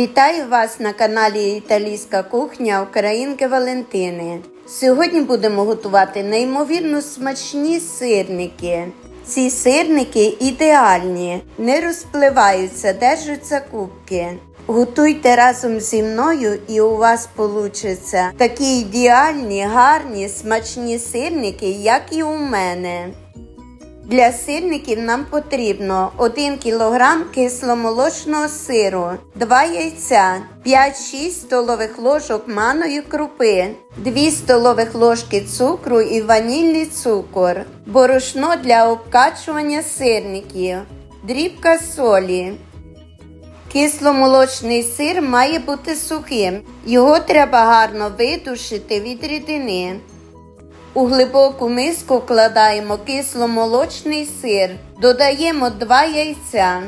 Вітаю вас на каналі Італійська кухня Українки Валентини. Сьогодні будемо готувати неймовірно смачні сирники. Ці сирники ідеальні, не розпливаються, держаться кубки. Готуйте разом зі мною і у вас получаться такі ідеальні, гарні, смачні сирники, як і у мене. Для сирників нам потрібно 1 кг кисломолочного сиру, 2 яйця, 5-6 столових ложок маної крупи, 2 столових ложки цукру і ванільний цукор, борошно для обкачування сирників, дрібка солі. Кисломолочний сир має бути сухим. Його треба гарно видушити від рідини. У глибоку миску вкладаємо кисломолочний сир, додаємо 2 яйця,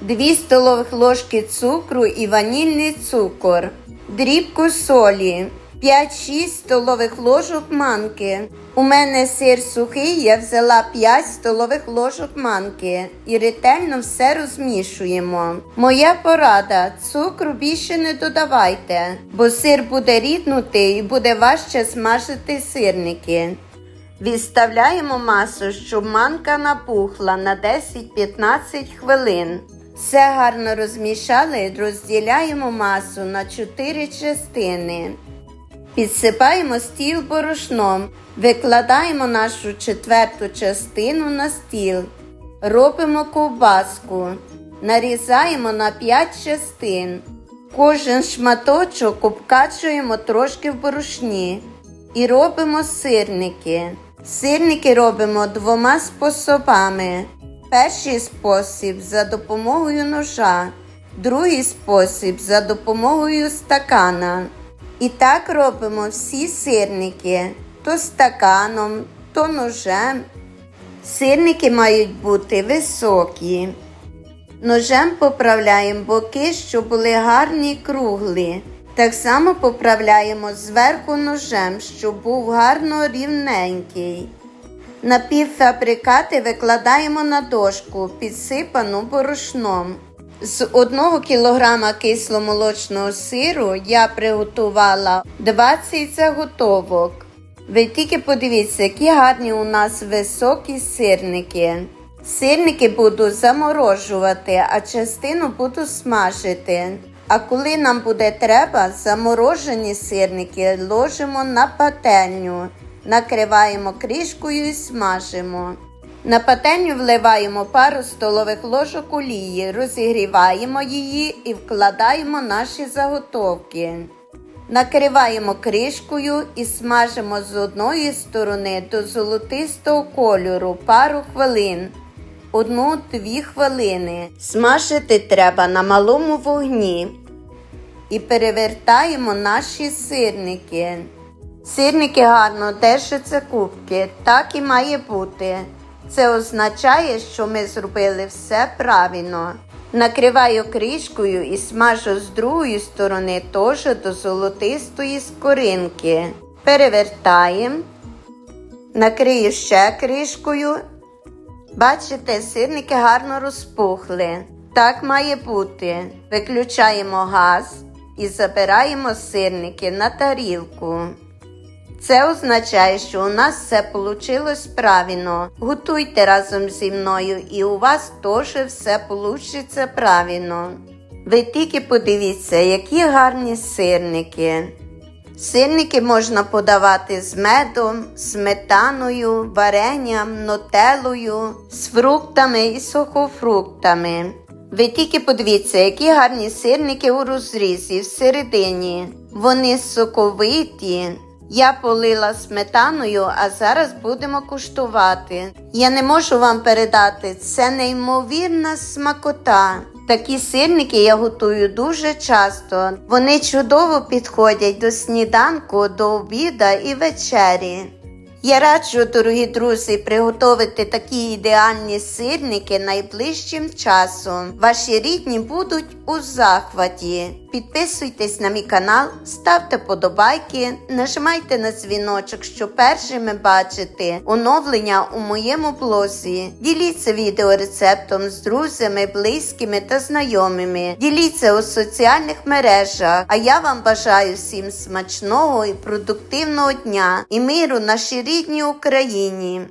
2 столових ложки цукру і ванільний цукор, дрібку солі, 5-6 столових ложок манки. У мене сир сухий, я взяла 5 столових ложок манки і ретельно все розмішуємо. Моя порада: цукру більше не додавайте, бо сир буде ріднути і буде важче смажити сирники. Відставляємо масу, щоб манка набухла на 10-15 хвилин. Все гарно розмішали, розділяємо масу на 4 частини. Підсипаємо стіл борошном, викладаємо нашу четверту частину на стіл, робимо ковбаску, нарізаємо на 5 частин. Кожен шматочок обкачуємо трошки в борошні і робимо сирники. Сирники робимо двома способами. Перший спосіб за допомогою ножа, другий спосіб за допомогою стакана. І так робимо всі сирники то стаканом, то ножем. Сирники мають бути високі. Ножем поправляємо боки, щоб були гарні круглі. Так само поправляємо зверху ножем, щоб був гарно рівненький. Напівфабрикати викладаємо на дошку, підсипану борошном. З 1 кг кисломолочного сиру я приготувала 20 заготовок. Ви тільки подивіться, які гарні у нас високі сирники. Сирники буду заморожувати, а частину буду смажити. А коли нам буде треба, заморожені сирники ложимо на пательню, накриваємо кришкою і смажимо. На пательню вливаємо пару столових ложок олії, розігріваємо її і вкладаємо наші заготовки. Накриваємо кришкою і смажимо з одної сторони до золотистого кольору пару хвилин. Одну-дві хвилини. Смажити треба на малому вогні. І перевертаємо наші сирники. Сирники гарно держаться кубки, так і має бути. Це означає, що ми зробили все правильно. Накриваю кришкою і смажу з другої сторони теж до золотистої скоринки. Перевертаємо, накрию ще кришкою. Бачите, сирники гарно розпухли. Так має бути. Виключаємо газ і забираємо сирники на тарілку. Це означає, що у нас все вийшло правильно. Готуйте разом зі мною і у вас теж все вийде правильно. Ви тільки подивіться, які гарні сирники. Сирники можна подавати з медом, сметаною, варенням, нотелою, з фруктами і сухофруктами. Ви тільки подивіться, які гарні сирники у розрізі всередині. Вони соковиті. Я полила сметаною, а зараз будемо куштувати. Я не можу вам передати, це неймовірна смакота. Такі сирники я готую дуже часто. Вони чудово підходять до сніданку, до обіда і вечері. Я раджу, дорогі друзі, приготувати такі ідеальні сирники найближчим часом. Ваші рідні будуть у захваті. Підписуйтесь на мій канал, ставте подобайки, нажимайте на дзвіночок, щоб першими бачити оновлення у моєму блозі. Діліться відеорецептом з друзями, близькими та знайомими. Діліться у соціальних мережах. А я вам бажаю всім смачного і продуктивного дня і миру нашій рідній Україні.